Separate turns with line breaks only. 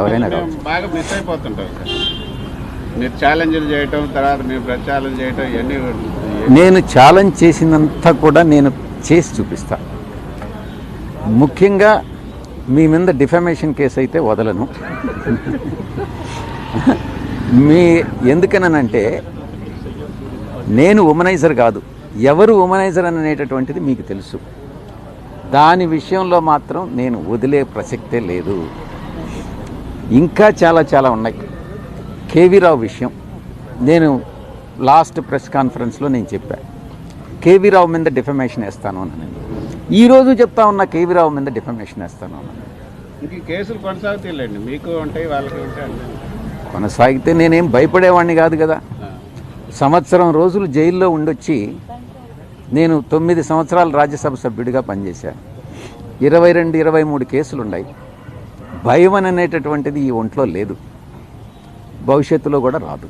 ఎవరైనా
బాగా miss అయిపోతుంటాం sir. మీరు ఛాలెంజ్లు చేయటం తర్వాత మీరు ప్రచారం చేయటం ఇవన్నీ
నేను ఛాలెంజ్ చేసినంత కూడా నేను చేసి చూపిస్తా. ముఖ్యంగా మీ మీద డిఫమేషన్ కేసు అయితే వదలను. మీ ఎందుకనంటే నేను ఉమనైజర్ కాదు. ఎవరు ఉమనైజర్ అనేటటువంటిది మీకు తెలుసు. దాని విషయంలో మాత్రం నేను వదిలే ప్రసక్తే లేదు. ఇంకా చాలా చాలా ఉన్నాయి. కేవీ రావు విషయం నేను లాస్ట్ ప్రెస్ కాన్ఫరెన్స్లో నేను చెప్పాను కేవీ రావు మీద డిఫమేషన్ వేస్తాను అని ఈరోజు చెప్తా ఉన్నా కేవీ రావు మీద డిఫమేషన్ వేస్తాను అని
కేసులు కొనసాగుతాయిలేండి మీకు ఉంటాయి వాళ్ళకి.
కొనసాగితే నేనేం భయపడేవాడిని కాదు కదా. సంవత్సరం రోజులు జైల్లో ఉండొచ్చి నేను తొమ్మిది సంవత్సరాలు రాజ్యసభ సభ్యుడిగా పనిచేశాను ఇరవై రెండు ఇరవై మూడు కేసులు ఉన్నాయి భయం అనేటటువంటిది ఈ ఒంట్లో లేదు. భవిష్యత్తులో కూడా రాదు.